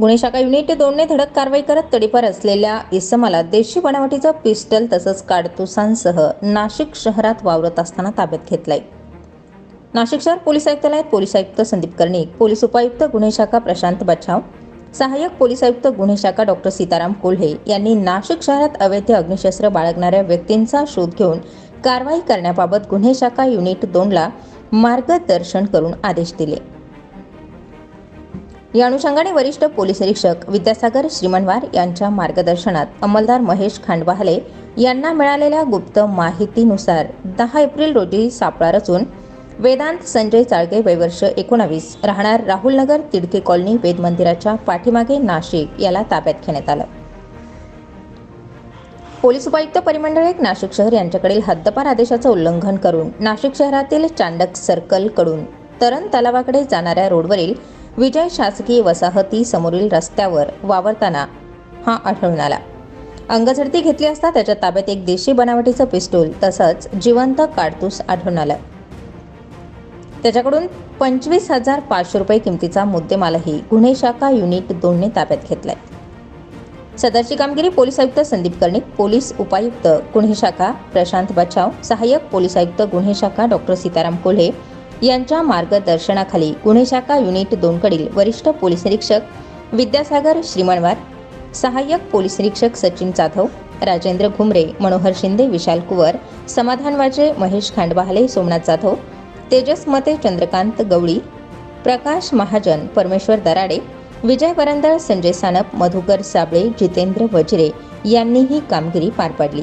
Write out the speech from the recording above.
गुन्हे शाखा युनिट दोनने धडक कारवाई करत तडीपार असलेल्या इसमाला देशी बनावटीचं पिस्टल तसंच काडतुसांसह नाशिक शहरात वावरत असताना ताब्यात घेतलाय. नाशिक शहर पोलीस आयुक्तालयात पोलीस आयुक्त संदीप कर्णिक पोलीस उपायुक्त गुन्हे शाखा प्रशांत बचाव सहाय्यक पोलीस आयुक्त गुन्हे शाखा डॉक्टर सीताराम कोल्हे यांनी नाशिक शहरात अवैध अग्निशस्त्र बाळगणाऱ्या व्यक्तींचा शोध घेऊन कारवाई करण्याबाबत गुन्हे शाखा युनिट दोनला मार्गदर्शन करून आदेश दिले. या अनुषंगाने वरिष्ठ पोलीस निरीक्षक विद्यासागर श्रीमनवार यांच्या मार्गदर्शनात अंमलदार महेश खांडवाहले यांना मिळालेल्या गुप्त माहितीनुसार दहा एप्रिल रोजी सापळा रचून वेदांत संजय चाळगे वयवर्ष एकोणावीस राहणार राहुलनगर तिडके कॉलनी वेद मंदिराच्या पाठीमागे नाशिक याला ताब्यात घेण्यात आलं. पोलीस उपायुक्त परिमंडळ एक नाशिक शहर यांच्याकडील हद्दपार आदेशाचं उल्लंघन करून नाशिक शहरातील चांडक सर्कलकडून तरण तलावाकडे जाणाऱ्या रोडवरील विजय शासकीय वसाहती समोरील रस्त्यावर वावरताना हा आढळून आला. अंगझडती घेतली असता त्याच्या ताब्यात एक देशी बनावटीचं पिस्तूल तसंच जिवंत काडतूस आढळून आलं. त्याच्याकडून पंचवीस हजार पाचशे रुपये किमतीचा मुद्देमालही गुन्हे शाखा युनिट दोनने ताब्यात घेतलाय. सदरची कामगिरी पोलीस आयुक्त संदीप कर्णिक पोलीस उपायुक्त गुन्हे शाखा प्रशांत बचाव सहाय्यक पोलीस आयुक्त गुन्हे शाखा डॉक्टर सीताराम कोल्हे यांच्या मार्गदर्शनाखाली गुन्हे शाखा युनिट दोनकडील वरिष्ठ पोलीस निरीक्षक विद्यासागर श्रीमणवार सहाय्यक पोलीस निरीक्षक सचिन जाधव राजेंद्र घुमरे मनोहर शिंदे विशाल कुवर समाधान वाजे महेश खांडवाहले सोमनाथ जाधव तेजस मते चंद्रकांत गवळी प्रकाश महाजन परमेश्वर दराडे विजय वरंदळ संजय सानप मधुकर साबळे जितेंद्र वजिरे यांनी ही कामगिरी पार पाडली.